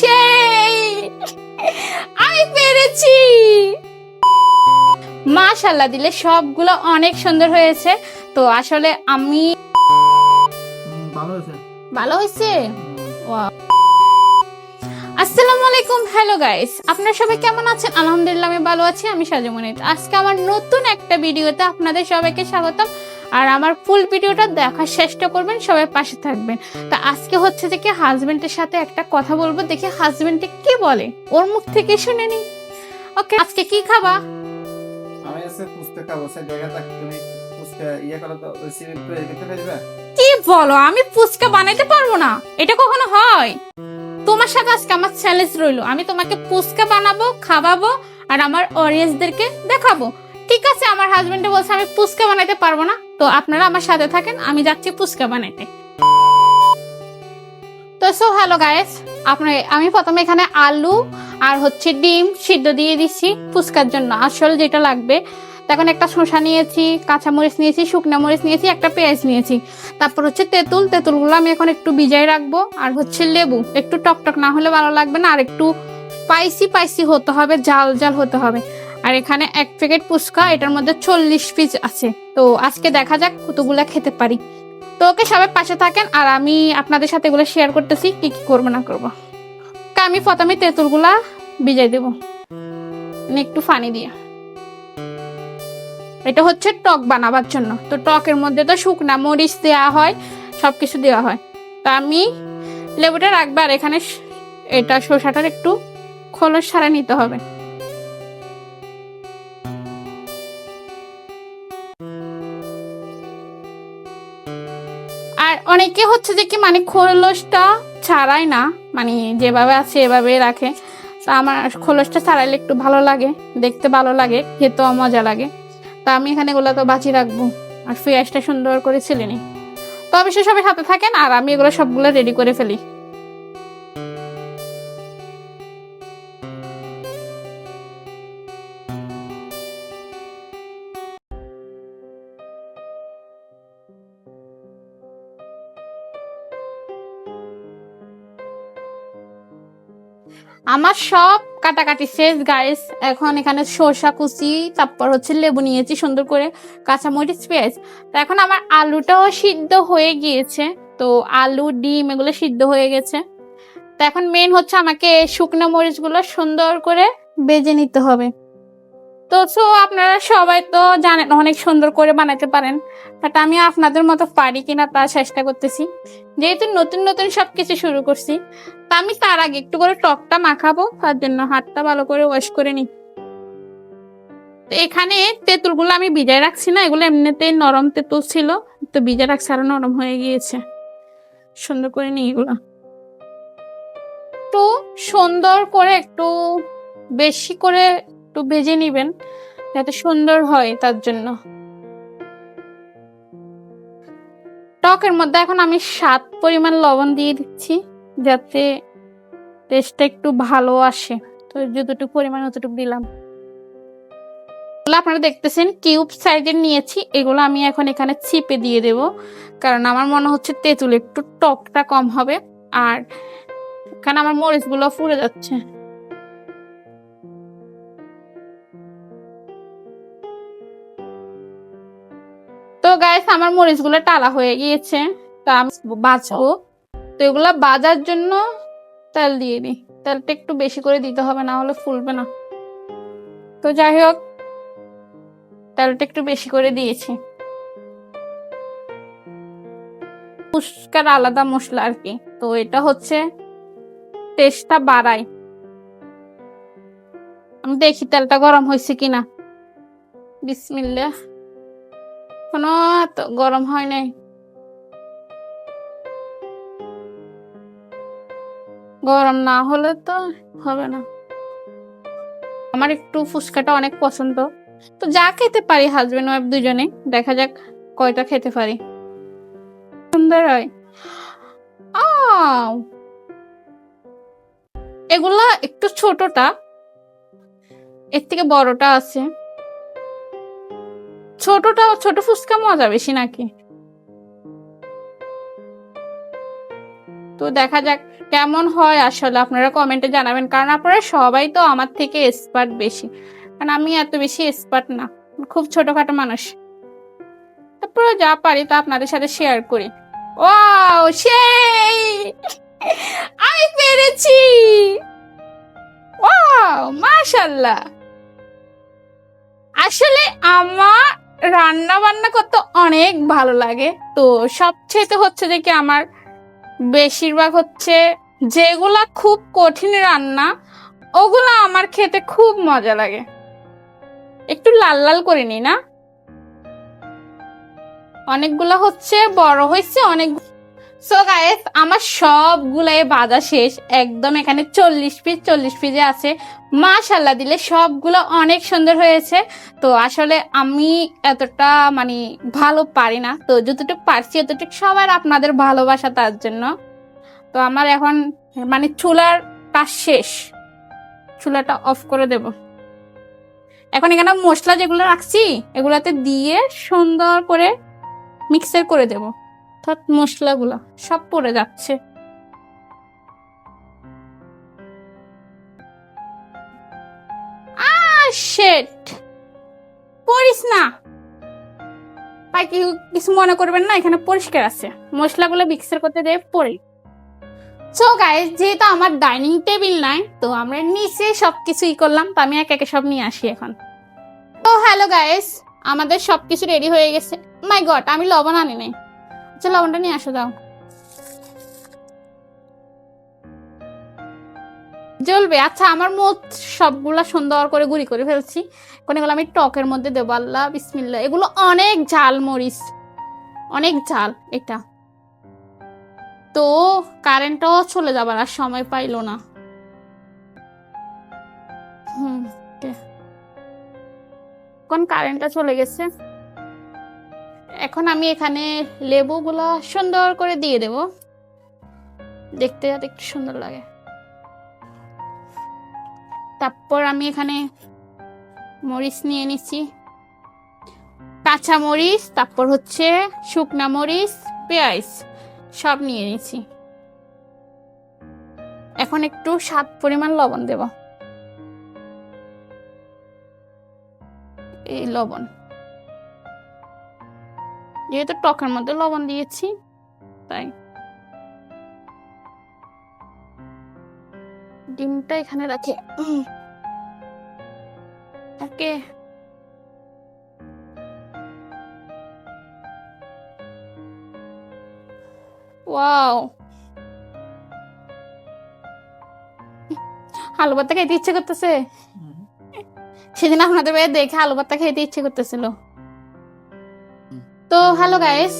সেই আমি পেরেছি। মাশাল্লাহ দিলে সবগুলো অনেক সুন্দর হয়েছে। তো আসলে আমি ভালো হয়েছে? ভালো হয়েছে? আসসালামু আলাইকুম হ্যালো গাইস। আপনারা সবাই কেমন আছেন? আলহামদুলিল্লাহ আমি ভালো আছি আমি সাজুমনিত আজকে আমার নতুন একটা ভিডিওতে আপনাদের সবাইকে স্বাগতম। আর আমার ফুল ভিডিওটা দেখার চেষ্টা করবেন সবাই পাশে থাকবেন। তা আজকে হচ্ছে যে কি হাজবেন্ডের সাথে একটা কথা বলব দেখি হাজবেন্ডে কি বলে। ওর মুখ থেকে শুনে নি। ওকে আজকে কি খাবা? আমি আছে পুস্তক খাব সে জায়গা থাক তুমি পুস্তক ইয়ে করো তো ওই সিভিল তো এদিকে ফেলবে কি বলো আমি ফুচকা বানাইতে পারব না? এটা কখনো হয়? তোমার সাথে আজকে আমার চ্যালেঞ্জ রইল। আমি তোমাকে ফুচকা বানাবো খাওয়াবো আর আমার অডিয়েন্সদেরকে দেখাবো। ঠিক আছে আমার হাজবেন্ডে বলছে আমি ফুচকা বানাইতে পারব না। তো আপনারা আমার সাথে থাকেন, আমি যাচ্ছি ফুচকা বানাইতে। তো সো হ্যালো গাইস আপনার, আমি প্রথমে এখানে আলু আর হচ্ছে ডিম সিদ্ধ দিয়ে দিচ্ছি ফুচকার জন্য। আসল যেটা লাগবে তখন একটা শসা নিয়েছি, কাঁচামরিচ নিয়েছি, শুকনো মরিচ নিয়েছি, একটা পেঁয়াজ নিয়েছি। তারপর হচ্ছে তেঁতুল, তেঁতুলগুলো আমি এখন একটু ভিজাই রাখব। আর হচ্ছে লেবু, একটু টকটক না হলে ভালো লাগবে না, আর একটু স্পাইসি স্পাইসি হতে হবে জাল জাল হতে হবে। আর এখানে এক প্যাকেট ফুচকা, এটার মধ্যে চল্লিশ পিস আছে। তো আজকে দেখা যাক কতগুলো খেতে পারি। তো ওকে সবাই পাশে থাকেন, আর আমি আপনাদের সাথে এগুলো শেয়ার করতেছি, কি কি করব না করব। আমি প্রথমে তেঁতুলগুলা ভিজাই দেবো। একটু পানি দিয়ে। এটা হচ্ছে টক বানাবার জন্য। তো টকের মধ্যে তো শুকনা মরিচ দেওয়া হয় সব কিছু দেওয়া হয়। তো আমি লেবুটা রাখব, আর এখানে এটা শসাটার একটু খোলস সারা নিতে হবে। অনেকে হচ্ছে যে কি মানে খোলসটা ছাড়াই না মানে যেভাবে আছে এভাবে রাখে। তা আমার খোলসটা ছাড়াইলে একটু ভালো লাগে, দেখতে ভালো লাগে, খেতেও মজা লাগে। তা আমি এখানে এগুলো তো বাঁচিয়ে রাখব, আর ফিয়াসটা সুন্দর করে ছেলে নিই। তো অবশ্যই সবাই সাথে থাকেন, আর আমি এগুলো সবগুলো রেডি করে ফেলি। আমার সব কাটাকাটি শেষ গাইস এখন এখানে সরষা কুচি, তারপর হচ্ছে লেবু নিয়েছি সুন্দর করে, কাঁচামরিচ পেঁয়াজ। তো এখন আমার আলুটাও সিদ্ধ হয়ে গিয়েছে। তো আলু, ডিম এগুলো সিদ্ধ হয়ে গেছে। তো এখন মেন হচ্ছে আমাকে শুকনো মরিচগুলো সুন্দর করে বেজে নিতে হবে। তো সো আপনারা সবাই তো জানেন, অনেক সুন্দর করে বানাতে পারেন। বাট আমি আপনাদের মতো পারি কিনা তা চেষ্টা করতেছি। যেহেতু নতুন নতুন সব কিছু শুরু করছি, তা আমি তার আগে একটু করে টকটা মাখাবো, তার জন্য হাতটা ভালো করে ওয়াশ করে নিই। তো এখানে তেঁতুলগুলো আমি ভিজায় রাখছি না, এগুলো এমনিতেই নরম তেঁতুল ছিল, তো ভিজে রাখছি আরও নরম হয়ে গিয়েছে। সুন্দর করে নিই এগুলো। একটু সুন্দর করে একটু বেশি করে একটু ভেজে নিবেন, যাতে সুন্দর হয় তার জন্য। টকের মধ্যে এখন আমি সাত পরিমাণ লবণ দিয়ে দিচ্ছি, যাতে টেস্টটা একটু ভালো আসে। তো যতটুকু পরিমাণ অতটুকু দিলাম। আপনারা দেখতেছেন কিউব সাইজের নিয়েছি, এগুলো আমি এখন এখানে চিপে দিয়ে দেব, কারণ আমার মনে হচ্ছে তেঁতুল একটু টকটা কম হবে, আর এখানে আমার মরিচগুলো ফুরে যাচ্ছে। গাইস আমার মরিচগুলো টালা হয়ে গিয়েছে। তা আমি বাঁচবো। তো এগুলা বাজার জন্য তেল দিয়ে দিই। তেলটা একটু বেশি করে দিতে হবে না হলে ফুলবে না। তো যাই হোক তেলটা একটু বেশি করে দিয়েছি। ফুচকার আলাদা মশলা আর কি। তো এটা হচ্ছে টেস্টটা বাড়ায় আমি দেখি তেলটা গরম হয়েছে কিনা। বিসমিল্লা কোনো গরম হয় নাই। গরম না হলে তো হবে না। আমার একটু ফুচকাটা অনেক পছন্দ। তো যা খেতে পারি হাজবেন্ড ওয়াইফ দুজনে, দেখা যাক কয়টা খেতে পারি। সুন্দর হয়! এগুলা একটু ছোটটা, এর থেকে বড়টা আছে। ছোটটা ছোট ফুচকা মজা বেশি নাকি? তো দেখা যাক কেমন হয় আসলে, আপনারা কমেন্টে জানাবেন, কারণ আপনারা সবাই তো আমার থেকে এক্সপার্ট বেশি। কারণ আমি এত বেশি এক্সপার্ট না, খুব ছোটখাটো মানুষ। তারপরে যা পারি তা আপনাদের সাথে শেয়ার করি। ওয়াও সেই! আমি পেরেছি! ওয়াও মাশাল্লাহ! আসলে আমার রান্না বান্না করতে অনেক ভালো লাগে। তো সবচেয়ে হচ্ছে যে কি আমার বেশিরভাগ হচ্ছে যেগুলা খুব কঠিন রান্না, ওগুলা আমার খেতে খুব মজা লাগে। একটু লাল লাল করে নি না? অনেকগুলা হচ্ছে বড় হয়েছে, অনেক সো গাইস আমার সবগুলাই বাজা শেষ। একদম এখানে চল্লিশ পিস চল্লিশ পিসে আছে। মাশাল্লাহ দিলে সবগুলো অনেক সুন্দর হয়েছে। তো আসলে আমি এতটা মানে ভালো পারি না। তো যতটুকু পারছি, এতটুকু সবার আপনাদের ভালোবাসা তার জন্য। তো আমার এখন মানে চুলার কাজ শেষ। চুলাটা অফ করে দেব। এখন এখানে মশলা যেগুলো রাখছি, এগুলাতে দিয়ে সুন্দর করে মিক্সার করে দেব। অর্থাৎ মশলাগুলো, সব পড়ে যাচ্ছে। শেট পড়িস না। তাই কি কিছু মনে করবেন না, এখানে পরিষ্কার আছে। মশলাগুলো মিক্সার করতে দিয়ে পড়ি। সো গাইস যেহেতু আমার ডাইনিং টেবিল নাই, তো আমরা নিচে সবকিছু ই করলাম, তো আমি এক একে সব নিয়ে আসি এখন। তো হ্যালো গাইস আমাদের সবকিছু রেডি হয়ে গেছে। মাই গড আমি লবণ আনি নাই। আচ্ছা লবণটা নিয়ে আসো, দাও। জ্বলবে। আচ্ছা আমার মোট সবগুলা সুন্দর করে গুঁড়ি করে ফেলছি। এখন এগুলো আমি টকের মধ্যে দেবো, আল্লাহ বিসমিল্লা এগুলো অনেক ঝাল মরিচ। অনেক ঝাল, এটা। তো, কারেন্টটাও চলে যাবার আর সময় পাইলো না। হুম. এখন কারেন্টটা চলে গেছে। এখন আমি এখানে লেবুগুলো সুন্দর করে দিয়ে দেব। দেখতে যাতে একটু সুন্দর লাগে। তারপর আমি এখানে মরিচ নিয়ে নিচ্ছি। কাঁচা মরিচ তারপর হচ্ছে শুকনা মরিচ, পেঁয়াজ, সব নিয়ে নিচ্ছি। এখন একটু স্বাদ পরিমাণ লবণ দেব। এই লবণ। যেহেতু টকের মধ্যে লবণ দিয়েছি তাই। ডিমটা এখানে রাখে। ওকে। ওয়াও। আলু ভর্তা খেতে ইচ্ছে করতেছে? সেদিন আপনাদের বাড়ি দেখে আলু ভর্তা খেতে ইচ্ছে করতেছিল। তো হ্যালো গাইস,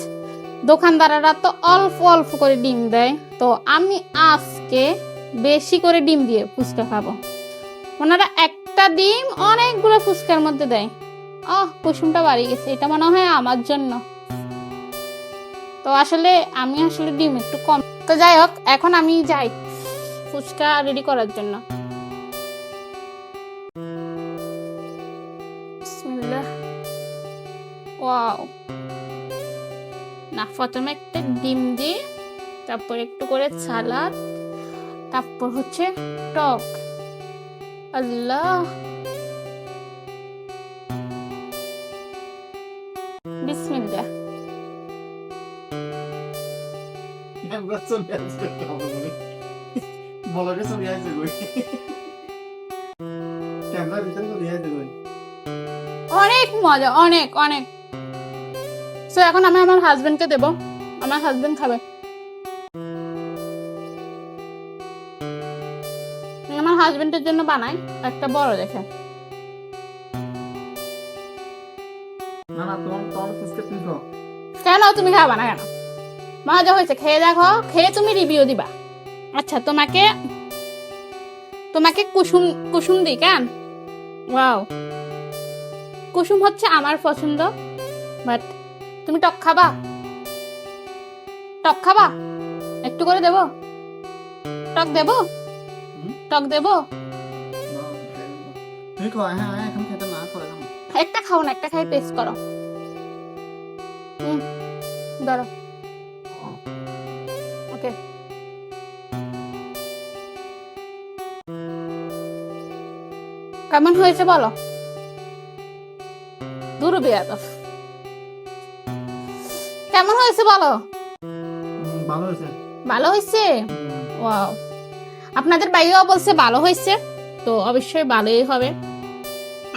দোকানদাররা তো অল্প অল্প করে ডিম দেয়। তো আমি আজকে বেশি করে ডিম দিয়ে ফুচকা খাব। ওনারা একটা ডিম অনেকগুলো ফুচকার মধ্যে দেয়। আহ, কুসুমটা বাড়ি গেছে, এটা মনে হয় আমার জন্য। তো আসলে আমি আসলে ডিম একটু কম। তো যাই হোক, এখন আমি যাই ফুচকা রেডি করার জন্য। ওয়াও। প্রথমে একটা ডিম দিয়ে তারপর একটু করে সালাদ তারপর হচ্ছে টক। আল্লাহ! বিসমিল্লাহ। আমরা চলে আসবে বলকে চলে আসবে ক্যামেরা ভিতরে চলে আসবে অনেক মজা অনেক অনেক। সো এখন আমি আমার হাজবেন্ডকে দেব। আমার হাজবেন্ড খাবে। আমার হাজবেন্ডের জন্য বানাই একটা বড় দেখে। কেন? তুমি খাবা না কেন? মজা হয়েছে। খেয়ে দেখো খেয়ে তুমি রিভিউ দিবা। আচ্ছা তোমাকে তোমাকে কুসুম কুসুম দিই কেন? ওয়াও কুসুম হচ্ছে আমার পছন্দ বাট তুমি টক খাবা? টক খাবা? একটু করে দেব? টক দেব? টক দেব? একটা খাও না একটা খাই পেস্ট করো। ধরো। ওকে। কেমন হয়েছে বলো? দূর বেয়াদফ কেমন হয়েছে বলো? ভালো হয়েছে। ভালো হয়েছে? ওয়াও। আপনাদের বাইরেও বলছে ভালো হয়েছে তো অবশ্যই ভালোই হবে।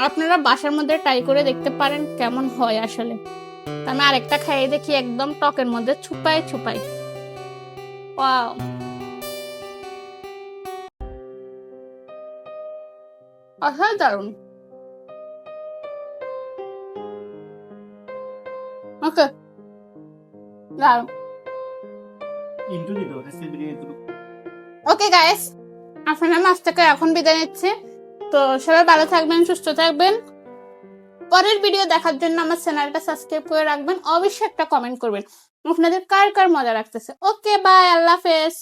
আপনারা বাসার মধ্যে ট্রাই করে দেখতে পারেন কেমন হয় আসলে। আমি আরেকটা খাইয়ে দেখি একদম টকের মধ্যে ছুপাই ছুপাই ওয়াও। অসাধারণ। ওকে। ইন্টু দিল দিল ওকে গাইস আপনারা মাছ থেকে এখন বিদায় নিচ্ছে। তো সবাই ভালো থাকবেন সুস্থ থাকবেন। পরের ভিডিও দেখার জন্য আমার চ্যানেলটা সাবস্ক্রাইব করে রাখবেন। অবশ্যই একটা কমেন্ট করবেন। আপনাদের কার কার মজা রাখতেছে ওকে বাই আল্লাহ হাফেজ।